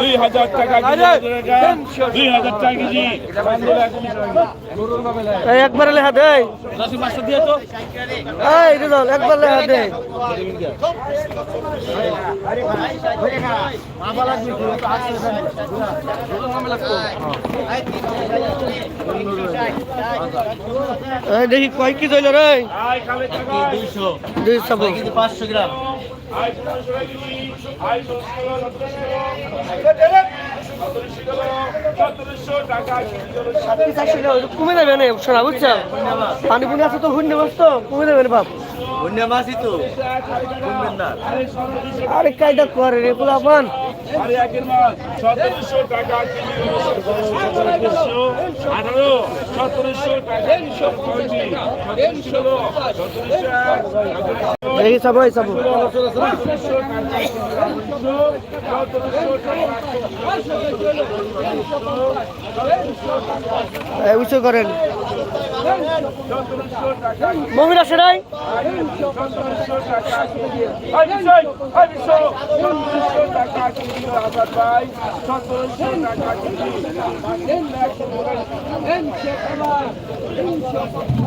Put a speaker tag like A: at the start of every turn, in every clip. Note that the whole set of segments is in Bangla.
A: দুই হাজার টাকা দুই হাজার টাকা কেজি
B: একবারে লেখা দেয় একবার লেখা দেয় দেখি কয় কি দইল রে? দুই সব
C: পাঁচশো গ্রাম।
B: কমে যাবে না শোনা বুঝছ পানি পুনি আছে তো হুন্ডে তো কমে যাবে না বাপ
C: অন্য মাছই তো
B: আরে কাইটা করে রে পোলা পান
A: আরে একের মাস সতেরোশো টাকা সতেরোশো আঠারো সতেরোশো টাকা সতেরোশো সতেরোশো
B: সব এই উঁচু করেন। আছে নাই?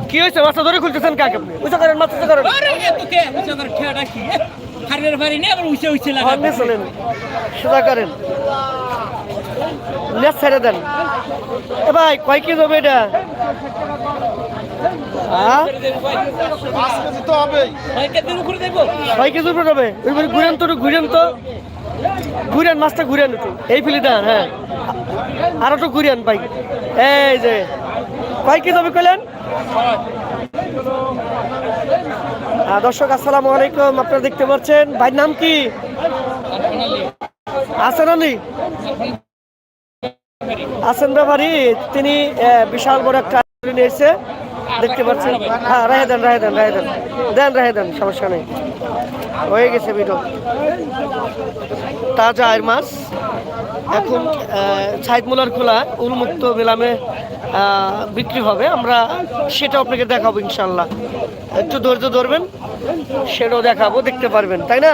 B: কি হয়েছে? মাথা ধরে খুলতেছেন কাকে উঁচু করেন মাথা উঁচু করেন সামনে চলেন। সোজা করেন। নেট ছেড়ে দেন। এ ভাই কয় কি যাবে এটা? হ্যাঁ? ছয় কেজি উপরে যাবে ওইবার ঘুরেন তো ঘুরেন তো। ঘুরেন মাছটা ঘুরেন একটু। এই ফিলি দেন হ্যাঁ। আর একটু ঘুরেন ভাই। এই যে কয় কেজি যাবে কইলেন? আহ, দর্শক আসসালামু আলাইকুম। আপনারা দেখতে পাচ্ছেন ভাইয়ের নাম কি? আছেন আলী? আছেন ব্যাপারী। তিনি বিশাল বড় একটা নিয়েছে। দেখতে পাচ্ছেন। হ্যাঁ রাহে দেন রাহে দেন রাহে দেন। দেন রাহে দেন সমস্যা নেই। হয়ে গেছে ভিডিও তাজা আয়ের মাছ এখন সাইদ খোলা উন্মুক্ত আহ, বিক্রি হবে। আমরা সেটা আপনাকে দেখাবো ইনশাল্লাহ। একটু ধৈর্য ধরবেন, সেটাও দেখাবো, দেখতে পারবেন, তাই না?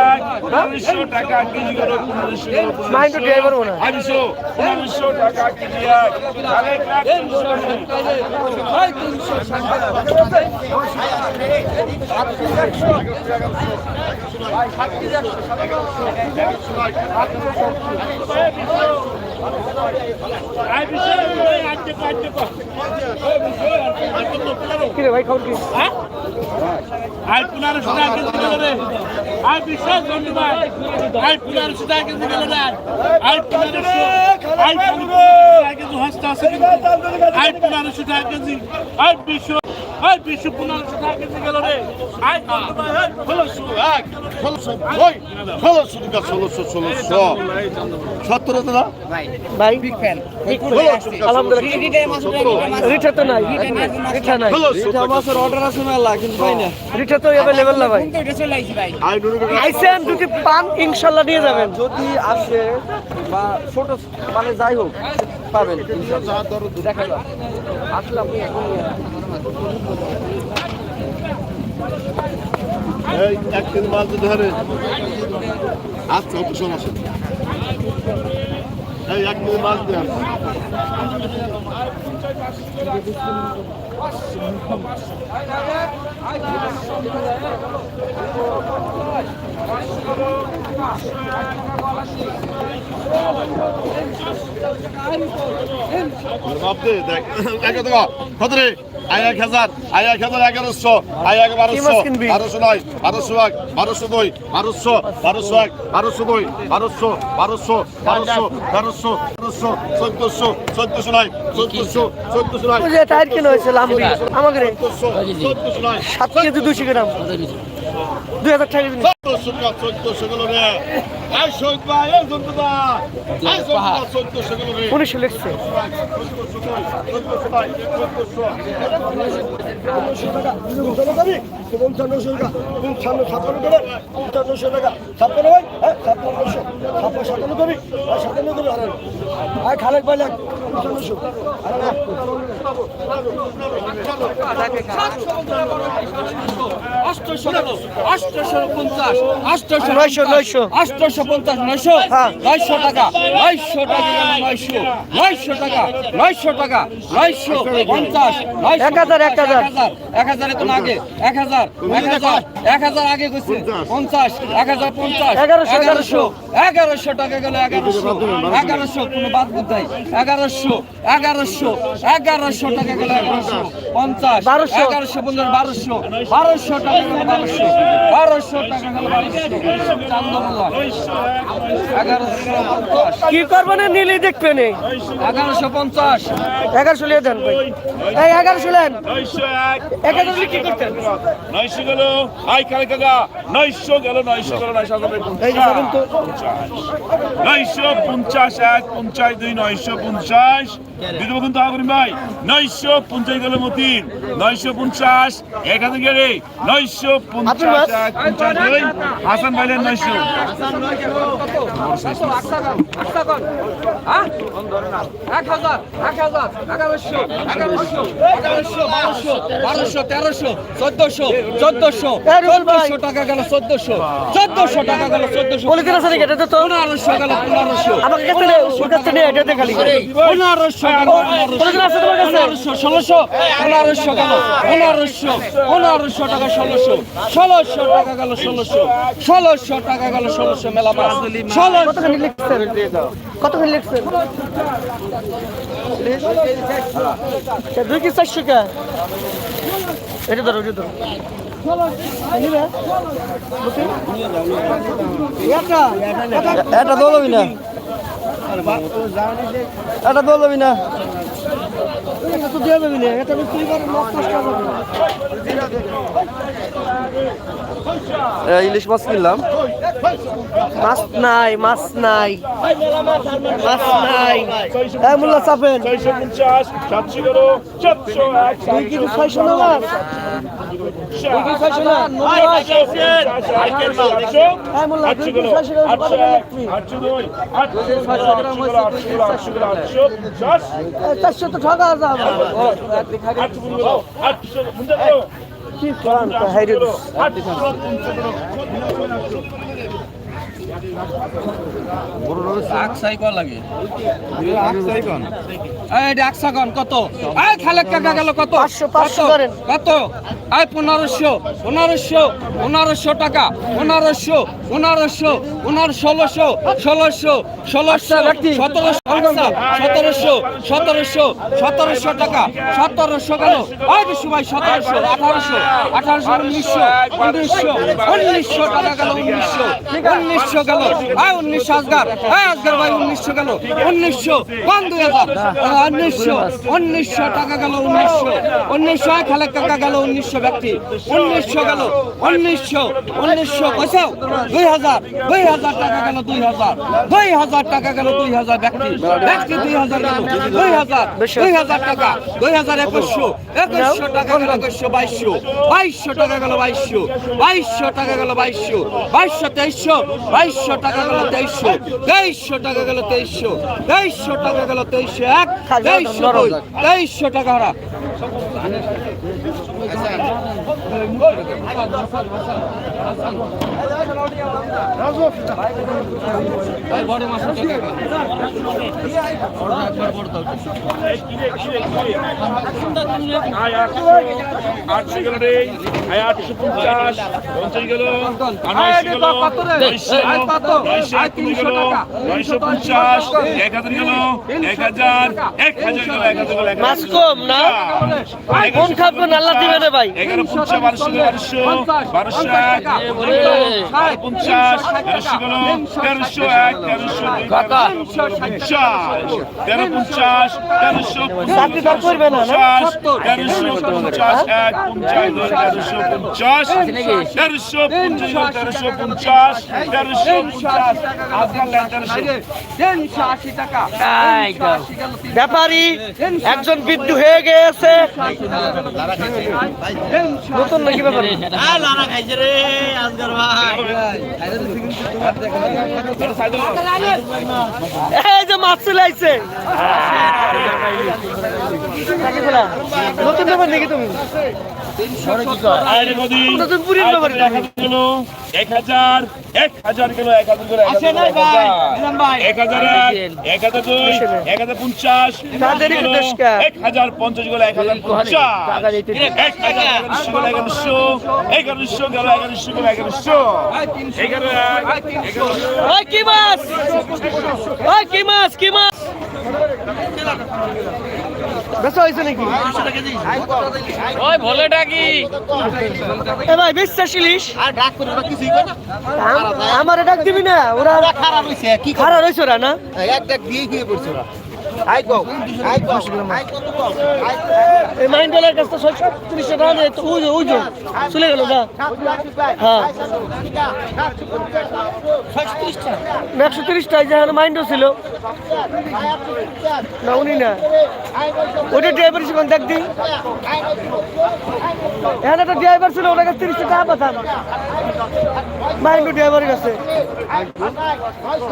A: টাকা কেজি পনেরোশো
B: মাইন্ড ড্রাইভার মনে হয়
A: পনেরোশো টাকা কেজি লাখ
B: কি রে ভাই, খবর কি?
A: আই পনেরোশো টাকা কেজি গেল রে। আই বিশ্বাস বন্ধু ভাই। আই পনেরোশো টাকা কেজি গেল রে। আই পনেরোশো আই টাকা কেজি হস্ত আছে আই পনেরোশো টাকা কেজি আই বিশ্ব আই বিশ্ব পনেরোশো টাকা কেজি গেল রে? আই ভাই আই ষোলোশো এক
D: ষোলোশো ওই ষোলোশো টাকা ষোলোশো ষোলোশো সতেরো দাদা?
B: ভাই
D: ষোলোশো টাকা
B: আলহামদুলিল্লাহ রিঠা তো নাই। রিঠা নাই।
D: ষোলোশো টাকা
C: অর্ডার আছে মেলা কিন্তু পাই না।
B: রিঠা তো অ্যাভেলেবেল না ভাই।
D: আই নুরু
B: আইসেন যদি পান ইনশাল্লাহ নিয়ে যাবেন।
C: যদি আসে বা ছোট মানে যাই হোক পাবেন দেখা যাক। আসলে আপনি এখন
D: এই, এক কেজি যদি ধরে। আচ্ছা অত সমস্যা এই, এক কেজি মাছ দেন দেখ এক হাজার এক হাজার এগারোশো এক বারোশো বারোশো নয় বারোশো এক বারোশো দুই বারোশো বারোশো এক বারোশো দুই বারোশো বারোশো বারোশো বারোশো বারোশো চোদ্দশো চোদ্দশো নয় চোদ্দশো চোদ্দশো নয়
B: ওই যে টায়ার কেনা হয়েছে লাম্বি। আমাকে
D: চোদ্দশো নয়
B: সাত কেজি দুশো গ্রাম। দুই হাজার টাকা দিন উনিশশো লিখছে।
E: পঞ্চান্নশো টাকা পঞ্চান্ন ছাপ্পান্ন করে পঞ্চান্নশো টাকা ছাপ্পান্ন ভাই হ্যাঁ ছাপ্পান্নশো ছাপ্পান্ন সাতান্ন করি সাতান্ন করি আর খালেক ভাই
C: আটশো পঞ্চাশ নয়শো। নয়শো টাকা নয়শো টাকা নয়শো নয়শো টাকা নয়শো টাকা নয়শো পঞ্চাশ
B: এক হাজার, এক হাজার।
C: এক হাজার তো আগে এক হাজার এক হাজার এক হাজার আগে গেছে পঞ্চাশ এক হাজার পঞ্চাশ
B: এগারোশো,
C: এগারোশো এগারোশো টাকা গেল এগারোশো এগারোশো কোনো বাদ বুঝাই এগারোশো এগারোশো এগারোশো টাকা গেল এগারোশো পঞ্চাশ
B: বারোশো।
C: এগারোশো পঞ্চাশ বারোশো বারোশো টাকা গেল বারোশো বারোশো টাকা গেল বারোশো। এগারোশো
B: কি করবেন নিলেই দেখবেন এই
C: এগারোশো পঞ্চাশ।
B: এগারোশো লিয়ে দেন ভাই। এই এগারোশো লেন
A: নয়শো এক।
B: এক হাজার কি করতেন
A: নয়শো গেল। আই কালে কাকা নয়শো গেল নয়শো গেল নয়শো নয়শো পঞ্চাশ এক পঞ্চাশ দুই নয়শো পঞ্চাশ। দিদি বকুন তো করিম ভাই নয়শো পঞ্চাশ গেল মতিন নয়শো পঞ্চাশ এক হাজার গেলে নয়শো পঞ্চাশ পঞ্চাশ হাসান ভাইলের নয়শো
C: এক হাজার এক হাজার এগারোশো এগারোশো এগারোশো বারোশো বারোশো তেরোশো চোদ্দশো চোদ্দশো চোদ্দশো টাকা গেল চোদ্দশো চোদ্দশো টাকা গেল চোদ্দশো
B: বলে দিন আসলে এটা তো
C: পনেরোশো গেল পনেরোশো
B: আমাকে এটা দেখালি
C: পনেরোশো গেল
B: বলে দিন আছে তোমার কাছে
C: ষোলোশো পনেরোশো গেল পনেরোশো পনেরোশো টাকা ষোলোশো ষোলোশো টাকা গেল ষোলোশো ষোলোশো টাকা গেল ষোলোশো মেলা মাছ ষোলোশো
B: কতখানি লিখছেন আচ্ছা, দুই কি চারশো কে এটা ধরো এটা ধরো নিবে? বুঝলি? একটা,
C: এটা দৌড়বি না এটা
B: তো দেওয়া না,
C: ইলিশ মাছ কিনলাম।
B: মাছ নাই মাছ নাই। মাছ নাই। এই মোল্লা চাপেন।
A: ছয়শো পঞ্চাশ সাতশো
B: কি ছয়শো না মাছ হ্যাঁ চারশো তো ঠকা যাবে কি করান হাইরে
C: কত? এই খালেক কাকা গেল কত? কত?
B: করেন।
C: কত? এই পনেরোশো পনেরোশো পনেরোশো টাকা পনেরোশো পনেরোশো পনেরো ষোলোশো ষোলোশো ষোলোশো সতেরোশো সতেরোশো সতেরোশো সতেরোশো টাকা সতেরোশো গেল। ওই বিশু ভাই সতেরোশো আঠারোশো আঠারোশো উনিশশো উনিশশো উনিশশো টাকা গেল উনিশশো উনিশশো গেল। হ্যাঁ উনিশশো আসগার হ্যাঁ আসগার ভাই উনিশশো গেল। উনিশশো, কোন দুই হাজার? উনিশশো উনিশশো টাকা গেল, উনিশশো। উনিশশো খালেক টাকা গেল, উনিশশো ব্যক্তি। উনিশশো গেল, উনিশশো উনিশশো পয়সাও। দুই হাজার দুই হাজার টাকা গেল, দুই হাজার। দুই হাজার টাকা গেল, দুই হাজার ব্যক্তি। ব্যক্তি দুই হাজার গেল, দুই হাজার দুই হাজার টাকা। দুই হাজার একুশশো একুশশো টাকা গেল, একুশশো বাইশশো। বাইশশো টাকা গেল, বাইশশো। বাইশশো টাকা গেল, বাইশশো। বাইশশো, তেইশশো। বাইশশো টাকা গেল তেইশশো তেইশশো টাকা গেল তেইশশো তেইশশো টাকা গেল তেইশশো এক তেইশশো তেইশশো টাকা হারা।
A: আটশো গেল রে আটশো পঞ্চাশ পঞ্চাশ গেল নয়শো গেল নয়শো নয়শো এক কুড়ি গেল নয়শো পঞ্চাশ এক হাজার গেল এক হাজার এক হাজার গেল এক হাজার গেল এক হাজার
B: কম না কোন খাবেন আল্লাহ ভাই।
A: এগারো পঞ্চাশ বারোশো বারোশো বারোশো এক পঞ্চাশ তেরোশো গেল তেরোশো এক তেরোশো পঞ্চাশ তেরো পঞ্চাশ তেরোশো? পঞ্চাশ তেরোশো পঞ্চাশ এক পঞ্চাশ তেরোশো পঞ্চাশ তেরোশো পঞ্চাশ তেরোশো পঞ্চাশ তেরোশো পঞ্চাশ
C: তিনশো আশি টাকা
B: ব্যাপারী একজন বৃদ্ধ হয়ে গেছে নতুন নাকি ব্যাপারী? এই যে মাছ চলে আইছে।
A: এক হাজার এক এক হাজার এক হাজার হাজার পঞ্চাশ এক এক হাজার পঞ্চাশ এক এগারোশো এগারোশো এগারোশো এগারোশো এগারো
B: কি মাছ? কি মাছ? বেচা হয়েছে নাকি?
C: ওই ভোলেটা কি?
B: এ ভাই বিশ্বাস ইলিশ আম- ডাক দিবি না ওরা
E: খারাপ হয়েছে কি
B: খারাপ হয়েছে ওরা না?
E: এক ডাক দিয়ে গিয়ে পড়ছে ওরা। আই গো আই গো আই কত
B: এই মাইন্ডলের কাছে ছয় সাতত্রিশ টাকা নেই তো উজো উজো চলে গেল না হ্যাঁ। একশো তিরিশ টাকা যেখানে মাইন্ডও ছিল। না উনি না। ওইটা ড্রাইভার ছিল দেখ দি। এখানে একটা ড্রাইভার ছিল ওনার কাছে তিরিশ টাকা পাঠান। মাইন্ডও ড্রাইভারের কাছে।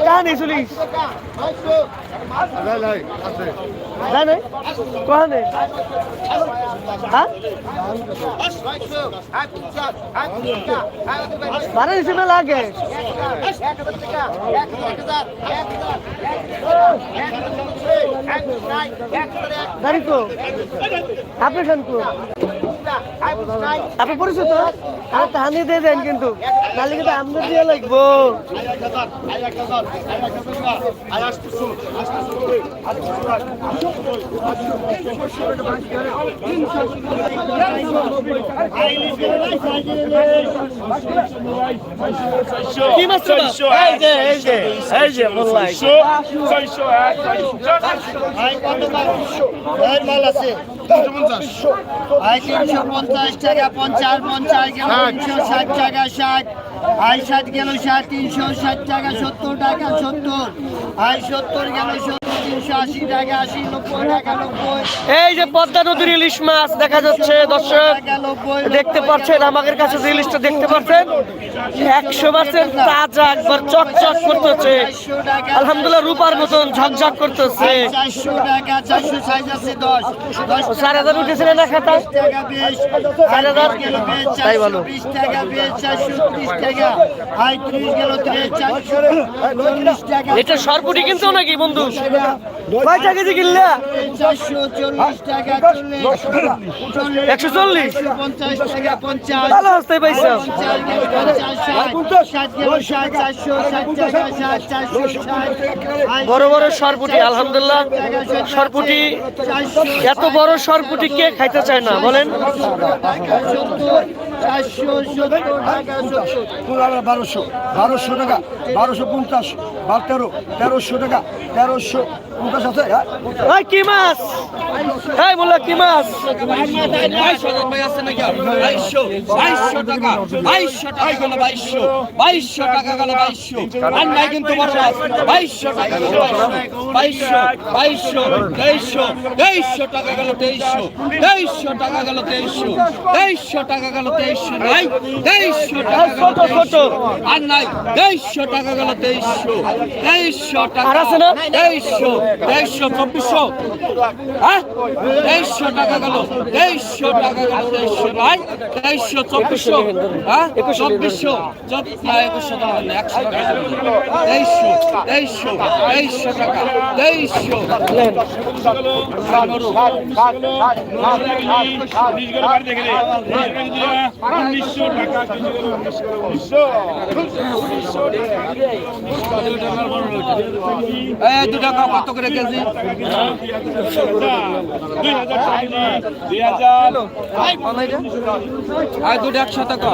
B: কাহা নেই চলিস না নাই কোৱা নাই। বারো হিসেবে লাগে। তো আপনি খান আপনি পরিচিত আর তাহানি দিয়ে দেন কিন্তু নাহলে কিন্তু আমাদের দিয়ে লাগবো কি মাছ রে বাপ? এই যে এই যে এই যে মোল্লাই
A: ছয়শো ছয়শো এক ছয়শো
F: আই তিনশো পঞ্চাশ টাকা পঞ্চাশ পঞ্চাশ গেল তিনশো ষাট টাকা ষাট। আই ষাট গেল ষাট তিনশো ষাট টাকা সত্তর টাকা সত্তর। আই সত্তর গেল সত্তর তিনশো আশি টাকা আশি নব্বই টাকা নব্বই।
B: এই যে পদ্মা নদীর ইলিশ মাছ দেখা যাচ্ছে দর্শক। দেখতে পাচ্ছেন আমাদের কাছে যে ইলিশটা দেখতে পাচ্ছেন। একশো পার্সেন্ট তাজা একবার চকচক করতেছে। আলহামদুলিল্লাহ রূপার মতন ঝকঝক করতেছে। হাজার এটা সরপুটি কিনছো নাকি বন্ধু? একশো চল্লিশ।
F: পঞ্চাশ টাকা পঞ্চাশ
B: বড় বড় সরপুটি আলহামদুলিল্লাহ। সরপুটি এত বড় সরপুটি কে খাইতে চায় না? বলেন।
E: বারোশো বারোশো টাকা বারোশো পঞ্চাশ বারো তেরো তেরোশো টাকা তেরোশো
B: ওই কি মাছ? এই বলল কি মাছ?
C: বাইশশো টাকা গেল বাইশশো আর নাই কিন্তু বড় মাছ বাইশশো টাকা গেল বাইশশো বাইশশো তেইশশো। তেইশশো টাকা গেল তেইশশো তেইশশো টাকা গেল তেইশশো তেইশশো টাকা গেল তেইশশো নাই তেইশশো টাকা
B: ছোট
C: আর নাই তেইশশো টাকা। গেল তেইশশো তেইশশো টাকা
B: আছে না?
C: তেইশশো তেইশশো চব্বিশশো। হ্যাঁ? তেইশশো টাকা গেল তেইশশো টাকা গেল তেইশশো নাই তেইশশো চব্বিশশো। হ্যাঁ? চব্বিশশো। একুশশো টাকা একশো টাকা। তেইশশো তেইশশো তেইশশো টাকা তেইশশো
A: উনিশশো টাকা উনিশশো উনিশশো
C: এই, দু টাকা কত করে কেজি আর দুটো একশো টাকা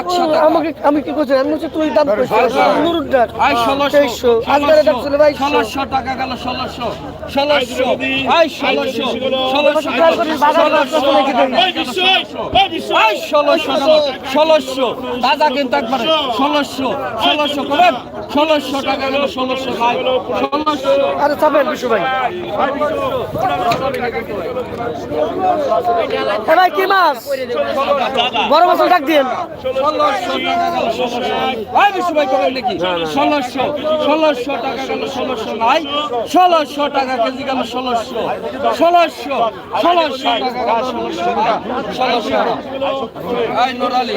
C: একশো
B: আমাকে আমি কি করছি? আমি হচ্ছে তুই দাম নুরুদ্দার
C: আই ষোলোশো।
B: তেইশশো। দাম ছিল ভাই
C: ষোলোশো টাকা গেল ষোলোশো। ষোলোশো। আই ষোলোশো। ষোলোশো। ষোলোশো। ষোলোশো। দাদা কিন্তু একবারে ষোলোশো। ষোলোশো করেন ষোলোশো টাকা গেল ষোলোশো। ভাই ষোলোশো।
B: আরে চাপেন বিশু ভাই এ ভাই কি মাছ বড় মাছ ডাক দিন
C: বিশু ভাই করেন নাকি ষোলোশো ষোলোশো টাকা গেল ষোলোশো নাই ষোলোশো টাকা কেজি গেল ষোলোশো ষোলোশো ষোলোশো টাকা ষোলোশো ষোলোশো আই নোরালি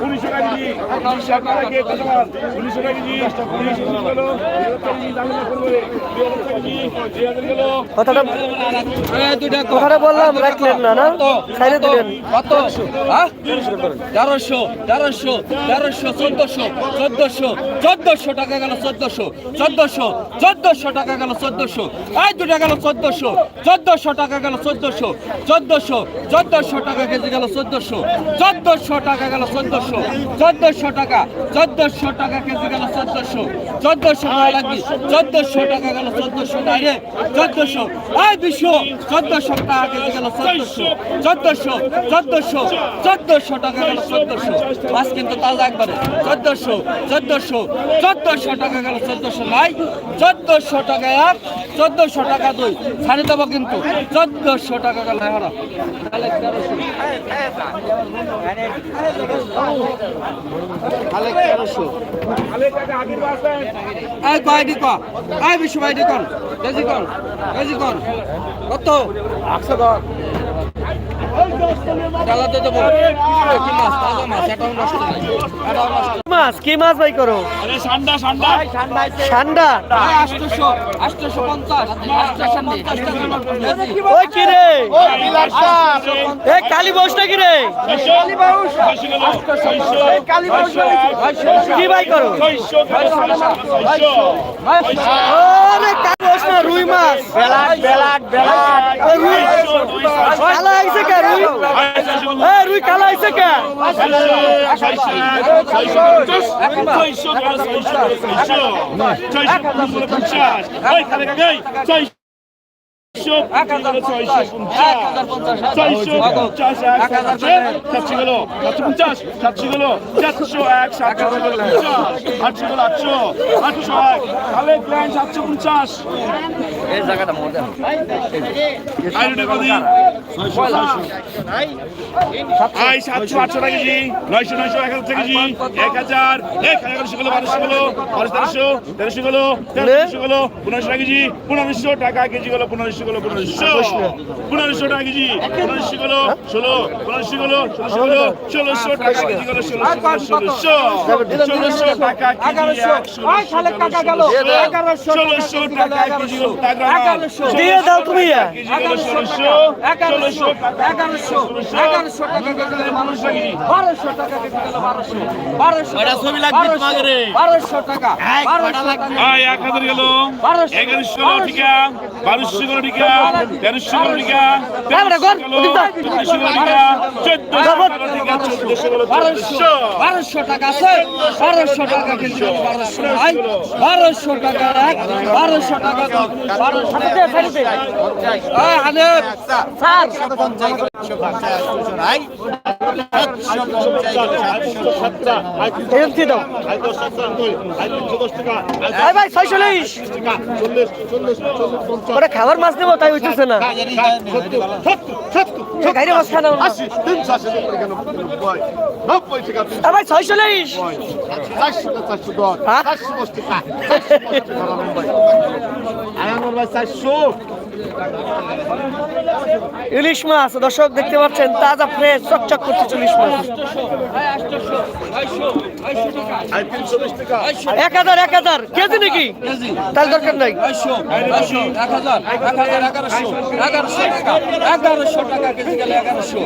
A: উনিশশো টাকা
B: কথাটা বললাম, রাখলেন না না? খাইলে দিলেন।
C: কত হ্যাঁ? তেরোশো তেরোশো তেরোশো, চোদ্দশো চোদ্দশো চোদ্দশো টাকা গেল চোদ্দশো চোদ্দশো চোদ্দশো টাকা গেল চোদ্দশো, এই দুটা গেল চোদ্দশো চোদ্দশো টাকা গেল চোদ্দশো চোদ্দশো চোদ্দশো টাকা কেজি গেল চোদ্দশো চোদ্দশো টাকা গেল চোদ্দশো চোদ্দশো টাকা, চোদ্দশো টাকা কেজি গেল চোদ্দশো। চোদ্দশো টাকা লাগবে, চোদ্দশো টাকা গেল চোদ্দশো ডাইরে চোদ্দশো। এই বিশ্ব, চোদ্দশো টাকা কেজি গেল চোদ্দশো। চোদ্দশো চোদ্দশো চোদ্দশো টাকা গেল চোদ্দশো। মাছ কিন্তু তাজা একবারে। চোদ্দশো চোদ্দশো চোদ্দশো টাকা গেল চোদ্দশো নাই। চোদ্দশো টাকা এক, চোদ্দশো টাকা দুই। ছাড়ি দেবো কিন্তু। চোদ্দশো টাকা তাহলে তেরোশো এই কয়টি ক এই বিশ্ব কন কেজি কন কেজি কন। কত? একশো দশ। চালাতে দেবো কি মাছ? মাছ
B: কি মাছ ভাই করো?
A: ঠান্ডা
B: ওই রে? এ কালী কি রে? কি ভাই করো? রুই মাছ। রুই কালা আইছে কে রুই এ রুই কালা আইছে কে
C: এক হাজার পঞ্চাশ এক হাজার পঞ্চাশ
A: ছয়শো পঞ্চাশ এক সাতশো সাতশো আটশো আটশো আটশো এক সাতশো সাতশো আটশো টাকা কেজি নয়শো নয়শো এক হাজার কেজি এক হাজার এক এগারোশো গেলো বারোশো গেলো বারোশো তেরোশো তেরোশো গেলো তেরোশো গেলো পনেরোশো টাকা কেজি পনেরোশো টাকা কেজি গেলো পনেরোশো গেলো পনেরোশো পনেরোশো টাকা কেজি। পনেরোশো গেলো ষোলো। পনেরোশো গেলো ষোলোশো গেলো ষোলোশো টাকা কেজি গেলো ষোলোশো ষোলোশো। ষোলোশো টাকা কেজি ষোলোশো। ষোলোশো টাকা কেজি গেলো
C: এগারোশো।
B: দিয়ে দাও তুমি।
A: ষোলোশো।
C: এগারোশো এগারোশো। এগারোশো টাকা কেজি গেল বারোশো। টাকা কেজি গেল বারোশো। বারোশো বারোশো। টাকা বারোশো টাকা।
A: এক হাজার গেল। এগারোশো গেল বারোশো তেরোশো চোদ্দশো চোদ্দশো
C: বারোশো বারোশো টাকা আছে বারোশো টাকা। বারোশো বারোশো টাকা বারোশো টাকা
B: ওটা খাবার মাছ নেব তাই হইতেছে না। ভাই ছয়শো লিশ
D: চারশো।
B: ইলিশ মাছ, দর্শক দেখতে পাচ্ছেন, তাজা ফ্রেশ চকচক করছে ইলিশ মাছ। এক হাজার এক হাজার। কেজি নাকি? তাহলে দরকার নাই।
C: এগারোশো টাকা কেজি গেলে এগারোশো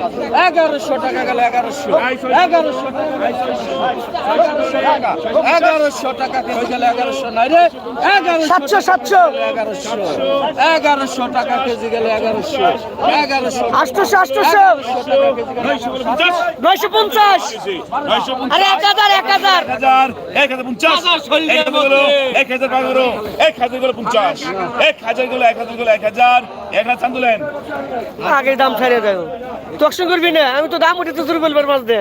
C: এগারোশো টাকা গেলে এগারোশো এগারোশো এগারোশো টাকা কেজি গেলে এগারোশো এগারোশো
B: সাতশো সাতশো
C: এগারোশো এগারোশো। টাকা কেজি গেলে এগারোশো। এগারোশো।
B: আটশোশো আটশোশো। নয়শো পঞ্চাশ। আরে এক হাজার এক হাজার।
A: হাজার এক হাজার পঞ্চাশ। এক হাজার এক হাজার টাকা গুলো এক হাজারগুলো পঞ্চাশ। এক হাজারগুলো এক হাজারগুলো এক হাজার। এক হাজার চান্দুলেন
B: আগে দাম ছাড়িয়ে দেয় তকশন করবি না? আমি তো দাম উঠে তো শুরু বলবার মাছ দে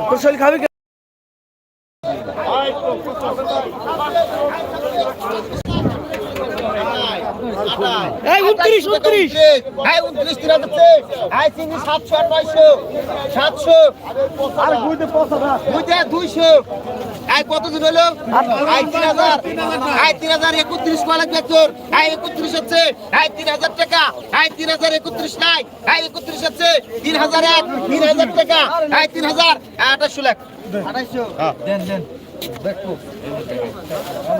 B: তোর শৈল খাবি উনত্রিশ উনত্রিশ।
F: তিন হাজার আয় চিনি সাতশো আর নয়শো। সাতশো। আর দুইশো। আয় কত দিন হলো আয় তিন হাজার। আয় তিন হাজার একত্রিশ কয় লাগবে তোর আয় একত্রিশ হচ্ছে আয় তিন হাজার টাকা। আয় তিন হাজার একত্রিশ নাই। আয় একত্রিশ হচ্ছে তিন হাজার এক। তিন হাজার টাকা। আয় তিন হাজার আঠাশশো লাখ। আঠাশশো দেন। দেন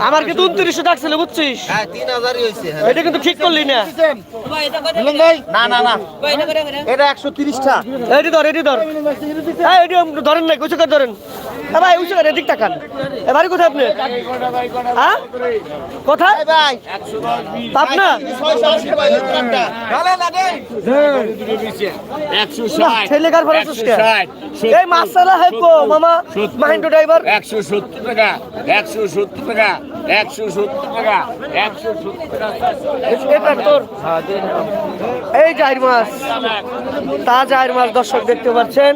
B: আমার কিন্তু উনত্রিশশো ডাকছিল বুঝছিস?
F: হ্যাঁ হয়েছে
B: এটা কিন্তু ঠিক করলি না।
F: না না না। এটা একশো তিরিশটা।
B: এটি ধর এটি ধর। হ্যাঁ এটি ধরেন না উঁচু করে ধরেন। ভাই উঁচু করে এদিক তাকান এ বাড়ি কোথায় আপনি হ্যাঁ? কোথায়?
F: ভাই।
B: পাবনা? এই মাসালা হয় মামা মাহিন্দ্র ড্রাইভার
A: একশো সত্তর টাকা। একশো সত্তর টাকা, একশো সত্তর টাকা, একশো সত্তর টাকা।
B: তোর? এই জাহির মাছ। তা জাহির মাছ দর্শক দেখতে পাচ্ছেন।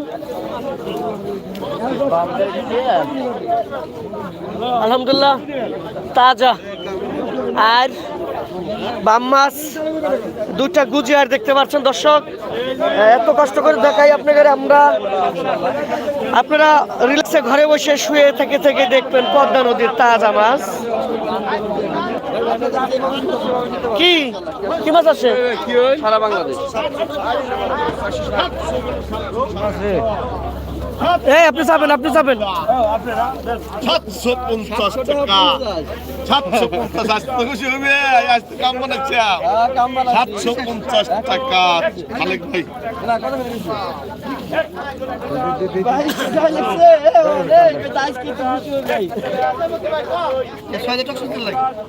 B: আলহামদুলিল্লাহ, তাজা। আর বাম মাছ দুটা গুজিয়ার দেখতে পাচ্ছেন দর্শক। এত কষ্ট করে দেখাই আপনাদের আমরা। আপনারা রিল্যাক্সে ঘরে বসে শুয়ে থেকে থেকে দেখবেন পদ্মা নদীর তাজা মাছ। কি? কি মাছ আছে?
C: সারা বাংলাদেশ।
B: এই আপনি যাবেন আপনি যাবেন।
D: সাতশো পঞ্চাশ টাকা। সাতশো পঞ্চাশ আজ তো খুশি হবে আজ তো কাম বানাচ্ছে। সাতশো পঞ্চাশ টাকা খালেক ভাই।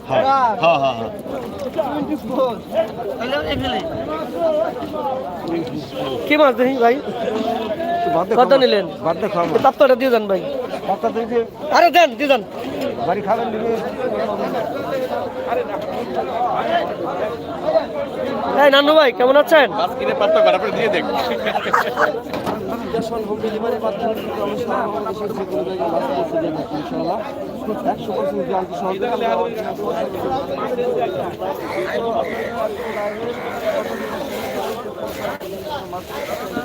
D: হ্যাঁ হ্যাঁ হ্যাঁ।
B: কি মাছ দেখি ভাই? কত নিলেন। বাপ্পাটা দিয়ে যান ভাই। আরে দেন দিয়ে যান বাড়ি খাবেন এই নান্নু ভাই কেমন আছেন?
D: মাছ Thank you.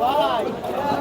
D: ভালো